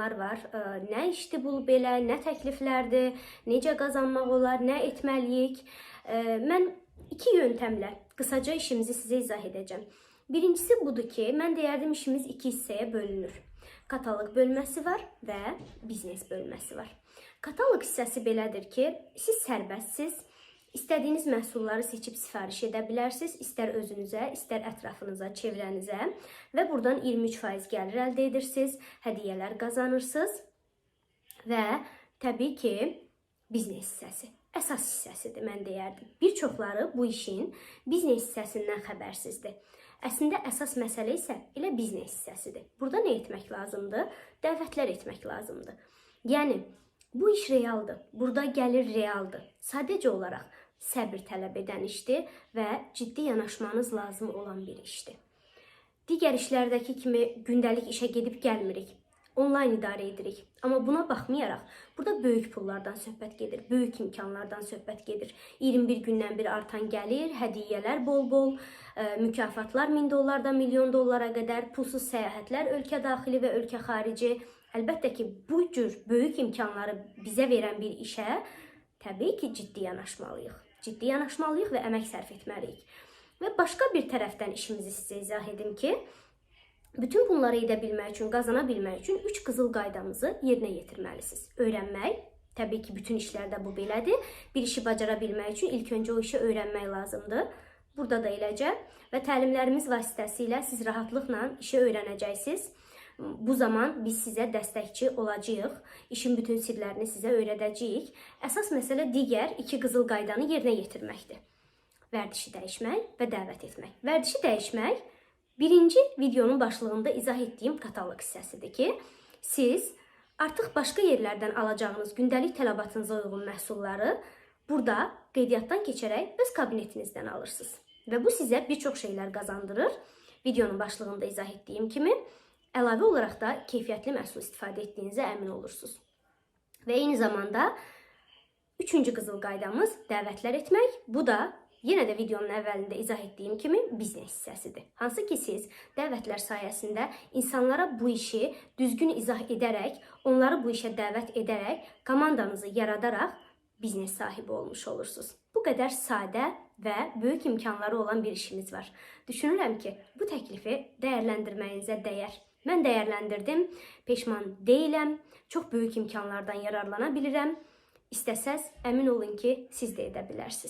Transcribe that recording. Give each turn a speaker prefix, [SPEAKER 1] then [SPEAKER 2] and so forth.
[SPEAKER 1] soranlar var. Ə, Nə işdir bu belə, nə təkliflərdir, necə qazanmaq olar, nə etməliyik? Ə, Mən iki yöntemlə qısaca işimizi sizə izah edəcəm. Birincisi budur ki, mən deyərdim işimiz iki hissəyə bölünür. Kataloq bölməsi var və biznes bölməsi var. Kataloq hissəsi belədir ki, siz sərbəstsiz, İstədiyiniz məhsulları seçib sifariş edə bilərsiniz, istər özünüzə, istər ətrafınıza, çevrənizə və buradan 23% gəlir əldə edirsiniz, hədiyyələr qazanırsınız və təbii ki, biznes hissəsi əsas hissəsidir mən deyərdim. Bir çoxları bu işin biznes hissəsindən xəbərsizdir. Əslində əsas məsələ isə elə biznes hissəsidir. Burada nə etmək lazımdır? Dəvətlər etmək lazımdır. Yəni bu iş realdır. Burada gəlir realdır. Sadəcə olaraq səbir tələb edən işdir və ciddi yanaşmanız lazım olan bir işdir. Digər işlərdəki kimi gündəlik işə gedib gəlmirik. Onlayn idarə edirik. Amma buna baxmayaraq, burada böyük pullardan söhbət gedir, böyük imkanlardan söhbət gedir. 21 gündən bir artan gəlir, hədiyyələr bol-bol, ə, mükafatlar 1000 dollardan milyon dollara qədər, pulsuz səyahətlər ölkə daxili və ölkə xarici. Əlbəttə ki, bu cür böyük imkanları bizə verən bir işə təbii ki, ciddi yanaşmalıyıq. Ciddi yanaşmalıyıq və əmək sərf etməliyik. Və başqa bir tərəfdən işimizi sizə izah edim ki, bütün bunları edə bilmək üçün, qazana bilmək üçün 3 qızıl qaydamızı yerinə yetirməlisiniz. Öyrənmək, təbii ki, bütün işlərdə bu belədir. Bir işi bacara bilmək üçün ilk öncə o işi öyrənmək lazımdır. Burada da eləcə və təlimlərimiz vasitəsilə siz rahatlıqla işi öyrənəcəksiniz. Bu zaman biz sizə dəstəkçi olacağıq. İşin bütün sirlərini sizə öyrədəcəyik. Əsas məsələ digər iki qızıl qaydanı yerinə yetirməkdir. Vərdişi dəyişmək və dəvət etmək. Vərdişi dəyişmək birinci videonun başlığında izah etdiyim kataloq hissəsidir ki, siz artıq başqa yerlərdən alacağınız gündəlik tələbatınıza uyğun məhsulları burada qeydiyyatdan keçərək öz kabinetinizdən alırsınız. Və bu sizə bir çox şeylər qazandırır. Videonun başlığında izah etdiyim kimi Əlavə olaraq da keyfiyyətli məhsul istifadə etdiyinizə əmin olursunuz. Və eyni zamanda üçüncü qızıl qaydamız dəvətlər etmək. Bu da yenə də videonun əvvəlində izah etdiyim kimi biznes hissəsidir. Hansı ki siz dəvətlər sayəsində insanlara bu işi düzgün izah edərək, onları bu işə dəvət edərək, komandanızı yaradaraq biznes sahibi olmuş olursunuz. Bu qədər sadə və böyük imkanları olan bir işimiz var. Düşünürəm ki, bu təklifi dəyərləndirməyinizə dəyər. Mən dəyərləndirdim, peşman deyiləm. Çox böyük imkanlardan yararlana bilirəm. İstəsəz əmin olun ki, siz də edə bilərsiniz.